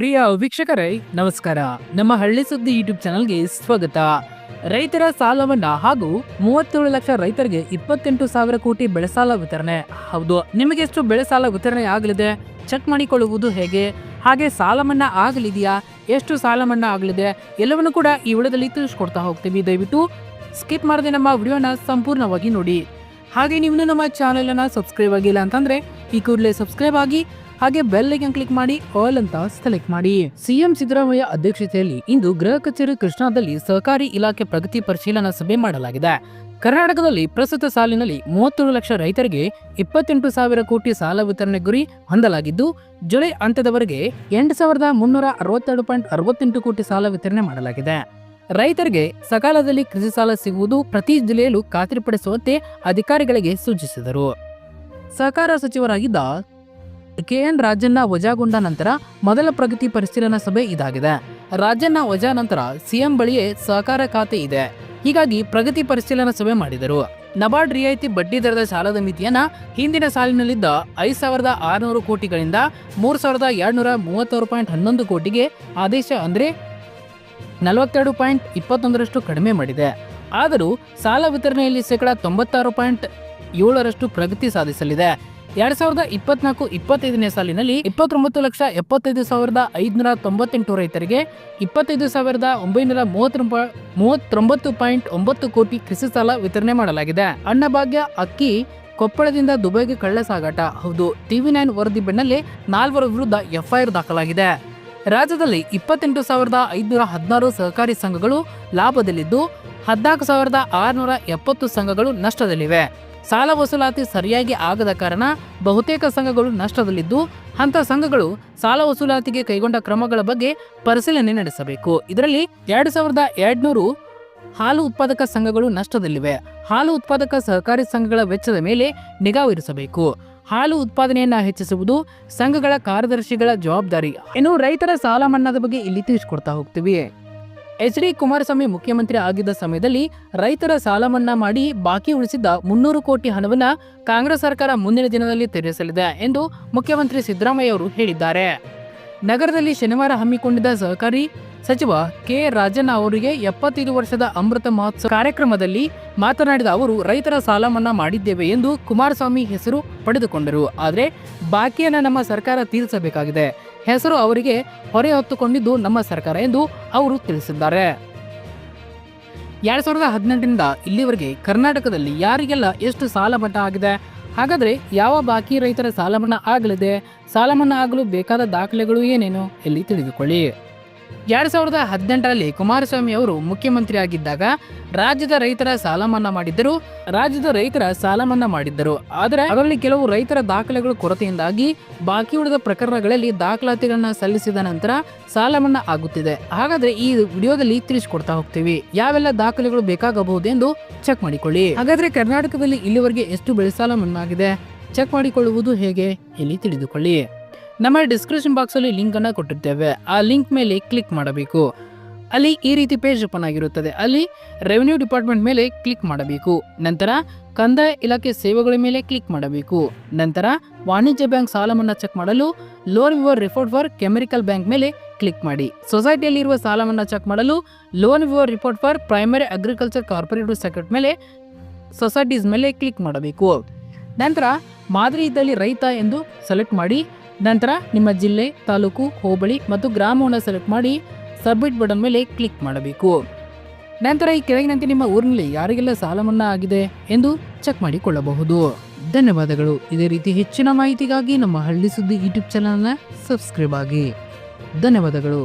ಪ್ರಿಯ ವೀಕ್ಷಕರೇ, ನಮಸ್ಕಾರ. ನಮ್ಮ ಹಳ್ಳಿ ಸುದ್ದಿ ಯೂಟ್ಯೂಬ್ ಚಾನಲ್ಗೆ ಸ್ವಾಗತ. ರೈತರ ಸಾಲವನ್ನ ಹಾಗೂ ಮೂವತ್ತೇಳು ಲಕ್ಷ ರೈತರಿಗೆ ಇಪ್ಪತ್ತೆಂಟು ಸಾವಿರ ಕೋಟಿ ಬೆಳೆ ಸಾಲ ವಿತರಣೆ. ಹೌದು ನಿಮಗೆ ಎಷ್ಟು ಬೆಳೆ ಸಾಲ ವಿತರಣೆ ಆಗಲಿದೆ? ಚೆಕ್ ಮಾಡಿಕೊಳ್ಳುವುದು ಹೇಗೆ? ಹಾಗೆ ಸಾಲ ಮನ್ನಾ ಆಗಲಿದೆಯಾ? ಎಷ್ಟು ಸಾಲ ಮನ್ನಾ ಆಗಲಿದೆ? ಎಲ್ಲವನ್ನು ಕೂಡ ಈ ವಿಡಿಯೋದಲ್ಲಿ ತಿಳಿಸ್ಕೊಡ್ತಾ ಹೋಗ್ತೀವಿ. ದಯವಿಟ್ಟು ಸ್ಕಿಪ್ ಮಾಡದೆ ನಮ್ಮ ವಿಡಿಯೋನ ಸಂಪೂರ್ಣವಾಗಿ ನೋಡಿ. ಹಾಗೆ ನೀವು ನಮ್ಮ ಚಾನೆಲನ್ನು ಸಬ್ಸ್ಕ್ರೈಬ್ ಆಗಿಲ್ಲ ಅಂತಂದ್ರೆ, ಈ ಕೂಡಲೇ ಸಬ್ಸ್ಕ್ರೈಬ್ ಆಗಿ ಹಾಗೆ ಬೆಲ್ ಐಕನ್ ಕ್ಲಿಕ್ ಮಾಡಿ, ಆಲ್ ಅಂತ ಸೆಲೆಕ್ಟ್ ಮಾಡಿ. ಸಿಎಂ ಸಿದ್ದರಾಮಯ್ಯ ಅಧ್ಯಕ್ಷತೆಯಲ್ಲಿ ಇಂದು ಗೃಹ ಕಚೇರಿ ಕೃಷ್ಣಾದಲ್ಲಿ ಸಹಕಾರಿ ಇಲಾಖೆ ಪ್ರಗತಿ ಪರಿಶೀಲನಾ ಸಭೆ ಮಾಡಲಾಗಿದೆ. ಕರ್ನಾಟಕದಲ್ಲಿ ಪ್ರಸ್ತುತ ಸಾಲಿನಲ್ಲಿ ಮೂವತ್ತೇಳು ಲಕ್ಷ ರೈತರಿಗೆ ಇಪ್ಪತ್ತೆಂಟು ಸಾವಿರ ಕೋಟಿ ಸಾಲ ವಿತರಣೆ ಗುರಿ ಹೊಂದಲಾಗಿದ್ದು, ಜುಲೈ ಅಂತ್ಯದವರೆಗೆ ಎಂಟು ಸಾವಿರದ ಮುನ್ನೂರ ಅರವತ್ತೆರಡು ಪಾಯಿಂಟ್ ಅರವತ್ತೆಂಟು ಕೋಟಿ ಸಾಲ ವಿತರಣೆ ಮಾಡಲಾಗಿದೆ. ರೈತರಿಗೆ ಸಕಾಲದಲ್ಲಿ ಕೃಷಿ ಸಾಲ ಸಿಗುವುದು ಪ್ರತಿ ಜಿಲ್ಲೆಯಲ್ಲೂ ಖಾತ್ರಿಪಡಿಸುವಂತೆ ಅಧಿಕಾರಿಗಳಿಗೆ ಸೂಚಿಸಿದರು. ಸಹಕಾರ ಸಚಿವರಾಗಿದ್ದ ಕೆಎನ್ ರಾಜಣ್ಣ ವಜಾಗೊಂಡ ನಂತರ ಮೊದಲ ಪ್ರಗತಿ ಪರಿಶೀಲನಾ ಸಭೆ ಇದಾಗಿದೆ. ರಾಜಣ್ಣ ವಜಾ ನಂತರ ಸಿಎಂ ಬಳಿಯೇ ಸಹಕಾರ ಖಾತೆ ಇದೆ. ಹೀಗಾಗಿ ಪ್ರಗತಿ ಪರಿಶೀಲನಾ ಸಭೆ ಮಾಡಿದರು. ನಬಾರ್ಡ್ ರಿಯಾಯಿತಿ ಬಡ್ಡಿ ದರದ ಸಾಲದ ಮಿತಿಯನ್ನ ಹಿಂದಿನ ಸಾಲಿನಲ್ಲಿದ್ದ ಐದು ಸಾವಿರದ ಆರುನೂರು ಕೋಟಿಗಳಿಂದ ಮೂರು ಸಾವಿರದ ಎರಡ್ನೂರ ಮೂವತ್ತಾರು ಪಾಯಿಂಟ್ ಹನ್ನೊಂದು ಕೋಟಿಗೆ ಆದೇಶ ಅಂದರೆ ನಲವತ್ತೆರಡು ಪಾಯಿಂಟ್ ಇಪ್ಪತ್ತೊಂದರಷ್ಟು ಕಡಿಮೆ ಮಾಡಿದೆ. ಆದರೂ ಸಾಲ ವಿತರಣೆಯಲ್ಲಿ ಶೇಕಡ ತೊಂಬತ್ತಾರು ಪಾಯಿಂಟ್ ಏಳರಷ್ಟು ಪ್ರಗತಿ ಸಾಧಿಸಲಿದೆ. ಎರಡ್ ಸಾವಿರದ ಇಪ್ಪತ್ನಾಲ್ಕು ಇಪ್ಪತ್ತೈದನೇ ಸಾಲಿನಲ್ಲಿ ಇಪ್ಪತ್ತೊಂಬತ್ತು ಲಕ್ಷ ಎಪ್ಪತ್ತೈದು ಸಾವಿರದ ಐದುನೂರ ತೊಂಬತ್ತೆಂಟು ರೈತರಿಗೆ ಇಪ್ಪತ್ತೈದು ಸಾವಿರದ ಒಂಬೈನೂರ ಮೂವತ್ತೊಂಬ, ಮೂವತ್ತೊಂಬತ್ತು ಪಾಯಿಂಟ್ ಒಂಬತ್ತು ಕೋಟಿ ಕೃಷಿ ಸಾಲ ವಿತರಣೆ ಮಾಡಲಾಗಿದೆ. ಅನ್ನಭಾಗ್ಯ ಅಕ್ಕಿ, ಕೊಪ್ಪಳದಿಂದ ದುಬೈಗೆ ಕಳ್ಳ ಸಾಗಾಟ ಹೌದು, ಟಿವಿ ನೈನ್ ವರದಿ ಬೆನ್ನಲ್ಲೇ ನಾಲ್ವರ ವಿರುದ್ಧ ಎಫ್ಐಆರ್ ದಾಖಲಾಗಿದೆ. ರಾಜ್ಯದಲ್ಲಿ ಇಪ್ಪತ್ತೆಂಟು ಸಾವಿರದ ಐದುನೂರ ಹದಿನಾರು ಸಹಕಾರಿ ಸಂಘಗಳು ಲಾಭದಲ್ಲಿದ್ದು, ಹದಿನಾಲ್ಕು ಸಾವಿರದ ಆರುನೂರ ಎಪ್ಪತ್ತು ಸಂಘಗಳು ನಷ್ಟದಲ್ಲಿವೆ. ಸಾಲ ವಸೂಲಾತಿ ಸರಿಯಾಗಿ ಆಗದ ಕಾರಣ ಬಹುತೇಕ ಸಂಘಗಳು ನಷ್ಟದಲ್ಲಿದ್ದು ಅಂಥ ಸಂಘಗಳು ಸಾಲ ವಸೂಲಾತಿಗೆ ಕೈಗೊಂಡ ಕ್ರಮಗಳ ಬಗ್ಗೆ ಪರಿಶೀಲನೆ ನಡೆಸಬೇಕು. ಇದರಲ್ಲಿ ಎರಡು ಸಾವಿರದ ಎರಡ್ನೂರು ಹಾಲು ಉತ್ಪಾದಕ ಸಂಘಗಳು ನಷ್ಟದಲ್ಲಿವೆ. ಹಾಲು ಉತ್ಪಾದಕ ಸಹಕಾರಿ ಸಂಘಗಳ ವೆಚ್ಚದ ಮೇಲೆ ನಿಗಾ ಇರಿಸಬೇಕು ಹಾಲು ಉತ್ಪಾದನೆಯನ್ನ ಹೆಚ್ಚಿಸುವುದು ಸಂಘಗಳ ಕಾರ್ಯದರ್ಶಿಗಳ ಜವಾಬ್ದಾರಿ. ಇನ್ನು ರೈತರ ಸಾಲ ಮನ್ನಾದ ಬಗ್ಗೆ ಇಲ್ಲಿ ತಿಳಿಸ್ಕೊಡ್ತಾ ಹೋಗ್ತೀವಿ. ಎಚ್ ಡಿ ಕುಮಾರಸ್ವಾಮಿ ಮುಖ್ಯಮಂತ್ರಿ ಆಗಿದ್ದ ಸಮಯದಲ್ಲಿ ರೈತರ ಸಾಲ ಮನ್ನಾ ಮಾಡಿ ಬಾಕಿ ಉಳಿಸಿದ್ದ ಮುನ್ನೂರು ಕೋಟಿ ಹಣವನ್ನ ಕಾಂಗ್ರೆಸ್ ಸರ್ಕಾರ ಮುಂದಿನ ದಿನದಲ್ಲಿ ತೀರಿಸಲಿದೆ ಎಂದು ಮುಖ್ಯಮಂತ್ರಿ ಸಿದ್ದರಾಮಯ್ಯ ಅವರು ಹೇಳಿದ್ದಾರೆ. ನಗರದಲ್ಲಿ ಶನಿವಾರ ಹಮ್ಮಿಕೊಂಡಿದ್ದ ಸಹಕಾರಿ ಸಚಿವ ಕೆ ರಾಜನ್ ಅವರಿಗೆ ಎಪ್ಪತ್ತೈದು ವರ್ಷದ ಅಮೃತ ಮಹೋತ್ಸವ ಕಾರ್ಯಕ್ರಮದಲ್ಲಿ ಮಾತನಾಡಿದ ಅವರು, ರೈತರ ಸಾಲ ಮನ್ನಾ ಮಾಡಿದ್ದೇವೆ ಎಂದು ಕುಮಾರಸ್ವಾಮಿ ಹೆಸರು ಪಡೆದುಕೊಂಡರು. ಆದರೆ, ಬಾಕಿಯನ್ನು ನಮ್ಮ ಸರ್ಕಾರ ತೀರಿಸಬೇಕಾಗಿದೆ. ಹೆಸರು ಅವರಿಗೆ ಹೊರೆ ಹೊತ್ತುಕೊಂಡಿದ್ದು ನಮ್ಮ ಸರ್ಕಾರ ಎಂದು ಅವರು ತಿಳಿಸಿದ್ದಾರೆ. ಎರಡ್ ಸಾವಿರದ ಹದಿನೆಂಟರಿಂದ ಇಲ್ಲಿವರೆಗೆ ಕರ್ನಾಟಕದಲ್ಲಿ ಯಾರಿಗೆಲ್ಲ ಎಷ್ಟು ಸಾಲ ಮನ್ನಾ ಆಗಿದೆ? ಹಾಗಾದ್ರೆ ಯಾವ ಬಾಕಿ ರೈತರ ಸಾಲ ಮನ್ನಾ ಆಗಲಿದೆ? ಸಾಲ ಮನ್ನಾ ಆಗಲು ಬೇಕಾದ ದಾಖಲೆಗಳು ಏನೇನು? ಇಲ್ಲಿ ತಿಳಿದುಕೊಳ್ಳಿ. ಎರಡ್ ಸಾವಿರದ ಹದಿನೆಂಟರಲ್ಲಿ ಕುಮಾರಸ್ವಾಮಿ ಅವರು ಮುಖ್ಯಮಂತ್ರಿಯಾಗಿದ್ದಾಗ ರಾಜ್ಯದ ರೈತರ ಸಾಲ ಮನ್ನಾ ಮಾಡಿದ್ದರು, ರಾಜ್ಯದ ರೈತರ ಸಾಲ ಮನ್ನಾ ಮಾಡಿದ್ದರು. ಆದರೆ ಅದರಲ್ಲಿ ಕೆಲವು ರೈತರ ದಾಖಲೆಗಳು ಕೊರತೆಯಿಂದಾಗಿ ಬಾಕಿ ಉಳಿದ ಪ್ರಕರಣಗಳಲ್ಲಿ ದಾಖಲಾತಿಗಳನ್ನು ಸಲ್ಲಿಸಿದ ನಂತರ ಸಾಲ ಮನ್ನಾ ಆಗುತ್ತಿದೆ. ಹಾಗಾದ್ರೆ ಈ ವಿಡಿಯೋದಲ್ಲಿ ತಿಳಿಸಿಕೊಡ್ತಾ ಹೋಗ್ತೀವಿ. ಯಾವೆಲ್ಲ ದಾಖಲೆಗಳು ಬೇಕಾಗಬಹುದೆಂದು ಚೆಕ್ ಮಾಡಿಕೊಳ್ಳಿ. ಹಾಗಾದ್ರೆ ಕರ್ನಾಟಕದಲ್ಲಿ ಇಲ್ಲಿವರೆಗೆ ಎಷ್ಟು ಬೆಳೆ ಸಾಲ ಮನ್ನಾ ಆಗಿದೆ? ಚೆಕ್ ಮಾಡಿಕೊಳ್ಳುವುದು ಹೇಗೆ? ಇಲ್ಲಿ ತಿಳಿದುಕೊಳ್ಳಿ. ನಮ್ಮ ಡಿಸ್ಕ್ರಿಪ್ಷನ್ ಬಾಕ್ಸಲ್ಲಿ ಲಿಂಕನ್ನು ಕೊಟ್ಟಿರ್ತೇವೆ. ಆ ಲಿಂಕ್ ಮೇಲೆ ಕ್ಲಿಕ್ ಮಾಡಬೇಕು. ಅಲ್ಲಿ ಈ ರೀತಿ ಪೇಜ್ ಓಪನ್ ಆಗಿರುತ್ತದೆ. ಅಲ್ಲಿ ರೆವಿನ್ಯೂ ಡಿಪಾರ್ಟ್ಮೆಂಟ್ ಮೇಲೆ ಕ್ಲಿಕ್ ಮಾಡಬೇಕು. ನಂತರ ಕಂದಾಯ ಇಲಾಖೆ ಸೇವೆಗಳ ಮೇಲೆ ಕ್ಲಿಕ್ ಮಾಡಬೇಕು. ನಂತರ ವಾಣಿಜ್ಯ ಬ್ಯಾಂಕ್ ಸಾಲ ಮನ್ನಾ ಚೆಕ್ ಮಾಡಲು loan ವಿವರ್ report for commercial bank ಮೇಲೆ ಕ್ಲಿಕ್ ಮಾಡಿ. ಸೊಸೈಟಿಯಲ್ಲಿರುವ ಸಾಲ ಮನ್ನಾ ಚೆಕ್ ಮಾಡಲು loan ವಿವರ್ report for primary agriculture cooperative credit ಮೇಲೆ ಸೊಸೈಟೀಸ್ ಮೇಲೆ ಕ್ಲಿಕ್ ಮಾಡಬೇಕು. ನಂತರ ಮಾದರಿ ಇದ್ದಲ್ಲಿ ರೈತ ಎಂದು ಸೆಲೆಕ್ಟ್ ಮಾಡಿ. ನಂತರ ನಿಮ್ಮ ಜಿಲ್ಲೆ, ತಾಲೂಕು, ಹೋಬಳಿ ಮತ್ತು ಗ್ರಾಮವನ್ನು ಸೆಲೆಕ್ಟ್ ಮಾಡಿ ಸಬ್ಮಿಟ್ ಬಟನ್ ಮೇಲೆ ಕ್ಲಿಕ್ ಮಾಡಬೇಕು. ನಂತರ ಈ ಕೆಳಗಿನಂತೆ ನಿಮ್ಮ ಊರಿನಲ್ಲಿ ಯಾರಿಗೆಲ್ಲ ಸಾಲ ಮನ್ನಾ ಆಗಿದೆ ಎಂದು ಚೆಕ್ ಮಾಡಿಕೊಳ್ಳಬಹುದು. ಧನ್ಯವಾದಗಳು. ಇದೇ ರೀತಿ ಹೆಚ್ಚಿನ ಮಾಹಿತಿಗಾಗಿ ನಮ್ಮ ಹಳ್ಳಿ ಸುದ್ದಿ ಯೂಟ್ಯೂಬ್ ಚಾನಲ್ನ ಸಬ್ಸ್ಕ್ರೈಬ್ ಆಗಿ. ಧನ್ಯವಾದಗಳು.